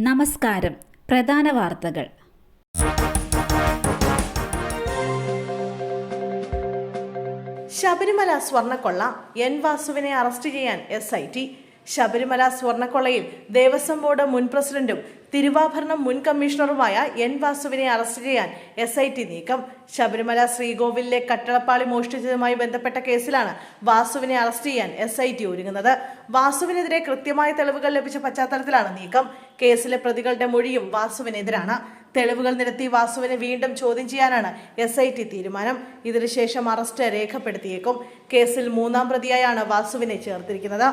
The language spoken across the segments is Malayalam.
നമസ്കാരം. പ്രധാന വാർത്തകൾ. ശബരിമല സ്വർണക്കൊള്ള എൻ വാസുവിനെ അറസ്റ്റ് ചെയ്യാൻ എസ് ഐ ടി ശബരിമല സ്വർണക്കൊള്ളയിൽ ദേവസ്വം ബോർഡ് മുൻ പ്രസിഡന്റും തിരുവാഭരണം മുൻ കമ്മീഷണറുമായ എൻ വാസുവിനെ അറസ്റ്റ് ചെയ്യാൻ എസ് ഐ ടി നീക്കം. ശബരിമല ശ്രീകോവിലിലെ കട്ടളപ്പാളി മോഷ്ടിച്ചതുമായി ബന്ധപ്പെട്ട കേസിലാണ് വാസുവിനെ അറസ്റ്റ് ചെയ്യാൻ എസ് ഐ ടി ഒരുങ്ങുന്നത്. വാസുവിനെതിരെ കൃത്യമായ തെളിവുകൾ ലഭിച്ച പശ്ചാത്തലത്തിലാണ് നീക്കം. കേസിലെ പ്രതികളുടെ മൊഴിയും വാസുവിനെതിരാണ്. തെളിവുകൾ നിരത്തി വാസുവിനെ വീണ്ടും ചോദ്യം ചെയ്യാനാണ് എസ് ഐ ടി തീരുമാനം. ഇതിനുശേഷം അറസ്റ്റ് രേഖപ്പെടുത്തിയേക്കും. കേസിൽ മൂന്നാം പ്രതിയായാണ് വാസുവിനെ ചേർത്തിരിക്കുന്നത്.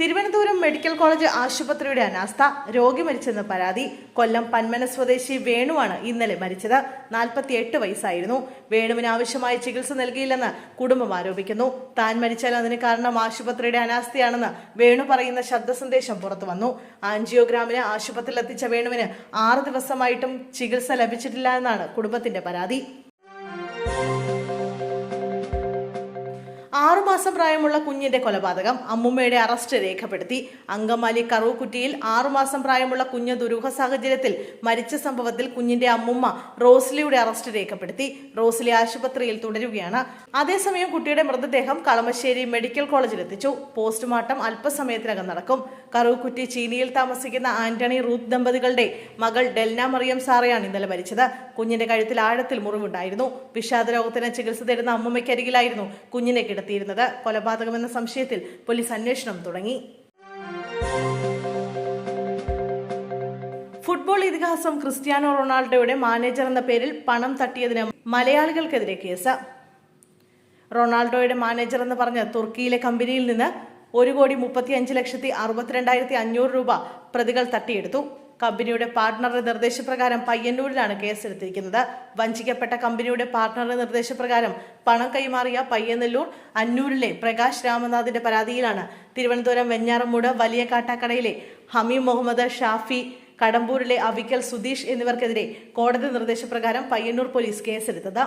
തിരുവനന്തപുരം മെഡിക്കൽ കോളേജ് ആശുപത്രിയുടെ അനാസ്ഥ. രോഗി മരിച്ചെന്ന് പരാതി. കൊല്ലം പന്മന സ്വദേശി വേണുവാണ് ഇന്നലെ മരിച്ചത്. നാൽപ്പത്തിയെട്ട് വയസ്സായിരുന്നു. വേണുവിന് ആവശ്യമായ ചികിത്സ നൽകിയില്ലെന്ന് കുടുംബം ആരോപിക്കുന്നു. താൻ മരിച്ചാൽ അതിന് കാരണം ആശുപത്രിയുടെ അനാസ്ഥയാണെന്ന് വേണു പറയുന്ന ശബ്ദ സന്ദേശം പുറത്തു വന്നു. ആൻജിയോഗ്രാമിന് ആശുപത്രിയിൽ എത്തിച്ച വേണുവിന് ആറു ദിവസമായിട്ടും ചികിത്സ ലഭിച്ചിട്ടില്ല എന്നാണ് കുടുംബത്തിന്റെ പരാതി. ആറുമാസം പ്രായമുള്ള കുഞ്ഞിന്റെ കൊലപാതകം അമ്മുമ്മയുടെ അറസ്റ്റ് രേഖപ്പെടുത്തി. അങ്കമാലി കറുവക്കുറ്റിയിൽ ആറുമാസം പ്രായമുള്ള കുഞ്ഞ് ദുരൂഹ സാഹചര്യത്തിൽ മരിച്ച സംഭവത്തിൽ കുഞ്ഞിന്റെ അമ്മുമ്മ റോസ്ലിയുടെ അറസ്റ്റ് രേഖപ്പെടുത്തി. റോസ്ലി ആശുപത്രിയിൽ തുടരുകയാണ്. അതേസമയം കുട്ടിയുടെ മൃതദേഹം കളമശ്ശേരി മെഡിക്കൽ കോളേജിൽ എത്തിച്ചു പോസ്റ്റ്മോർട്ടം അല്പസമയത്തിനകം നടക്കും. കറുവക്കുറ്റി ചീനിയിൽ താമസിക്കുന്ന ആന്റണി റൂത്ത് ദമ്പതികളുടെ മകൾ ഡെൽന മറിയം സാറയാണ് ഇന്നലെ മരിച്ചത്. കുഞ്ഞിന്റെ കഴുത്തിൽ ആഴത്തിൽ മുറിവുണ്ടായിരുന്നു. വിഷാദരോഗത്തിന് ചികിത്സ തേടുന്ന അമ്മുമ്മയ്ക്കരികിലായിരുന്നു കുഞ്ഞിനെ കിടത്തിയിരുന്നത് കൊലപാതകമെന്ന സംശയത്തിൽ പോലീസ് അന്വേഷണം തുടങ്ങി. ഫുട്ബോൾ ഇതിഹാസം ക്രിസ്ത്യാനോ റൊണാൾഡോയുടെ മാനേജർ എന്ന പേരിൽ പണം തട്ടിയതിന് മലയാളികൾക്കെതിരെ കേസ്. റൊണാൾഡോയുടെ മാനേജർ എന്ന് പറഞ്ഞ് തുർക്കിയിലെ കമ്പനിയിൽ നിന്ന് ഒരു കോടി മുപ്പത്തി അഞ്ച് ലക്ഷത്തി അറുപത്തിരണ്ടായിരത്തി അഞ്ഞൂറ് രൂപ പ്രതികൾ തട്ടിയെടുത്തു. കമ്പനിയുടെ പാർട്ട്ണറുടെ നിർദ്ദേശപ്രകാരം പയ്യന്നൂരിലാണ് കേസെടുത്തിരിക്കുന്നത്. വഞ്ചിക്കപ്പെട്ട കമ്പനിയുടെ പാർട്ട്ണറുടെ നിർദ്ദേശപ്രകാരം പണം കൈമാറിയ പയ്യന്നല്ലൂർ അന്നൂരിലെ പ്രകാശ് രാമനാഥിന്റെ പരാതിയിലാണ്. തിരുവനന്തപുരം വെഞ്ഞാറമൂട് വലിയ കാട്ടാക്കടയിലെ ഹമീം മുഹമ്മദ് ഷാഫി കടമ്പൂരിലെ അവിക്കൽ സുധീഷ് എന്നിവർക്കെതിരെ കോടതി നിർദ്ദേശപ്രകാരം പയ്യന്നൂർ പോലീസ് കേസെടുത്തത്.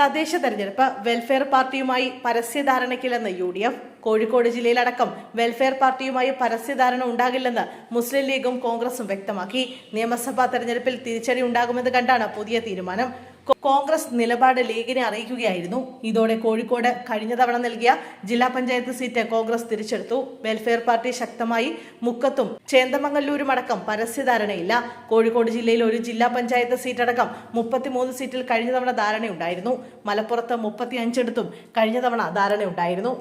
തദ്ദേശ തെരഞ്ഞെടുപ്പ് വെൽഫെയർ പാർട്ടിയുമായി പരസ്യധാരണയ്ക്കില്ലെന്ന് യു ഡി എഫ് കോഴിക്കോട് ജില്ലയിലടക്കം വെൽഫെയർ പാർട്ടിയുമായി പരസ്യധാരണ ഉണ്ടാകില്ലെന്ന് മുസ്ലിം ലീഗും കോൺഗ്രസും വ്യക്തമാക്കി. നിയമസഭാ തെരഞ്ഞെടുപ്പിൽ തിരിച്ചടി ഉണ്ടാകുമെന്ന് കണ്ടാണ് പുതിയ തീരുമാനം. കോൺഗ്രസ് നിലപാട് ലീഗിനെ അറിയിക്കുകയായിരുന്നു. ഇതോടെ കോഴിക്കോട് കഴിഞ്ഞ തവണ നൽകിയ ജില്ലാ പഞ്ചായത്ത് സീറ്റ് കോൺഗ്രസ് തിരിച്ചെടുത്തു. വെൽഫെയർ പാർട്ടി ശക്തമായി മുക്കത്തും ചേന്ദമംഗല്ലൂരും അടക്കം പരസ്യധാരണയില്ല. കോഴിക്കോട് ജില്ലയിൽ ഒരു ജില്ലാ പഞ്ചായത്ത് സീറ്റടക്കം മുപ്പത്തിമൂന്ന് സീറ്റിൽ കഴിഞ്ഞ തവണ ധാരണയുണ്ടായിരുന്നു. മലപ്പുറത്ത് മുപ്പത്തി അഞ്ചിടത്തും കഴിഞ്ഞ തവണ ധാരണയുണ്ടായിരുന്നു.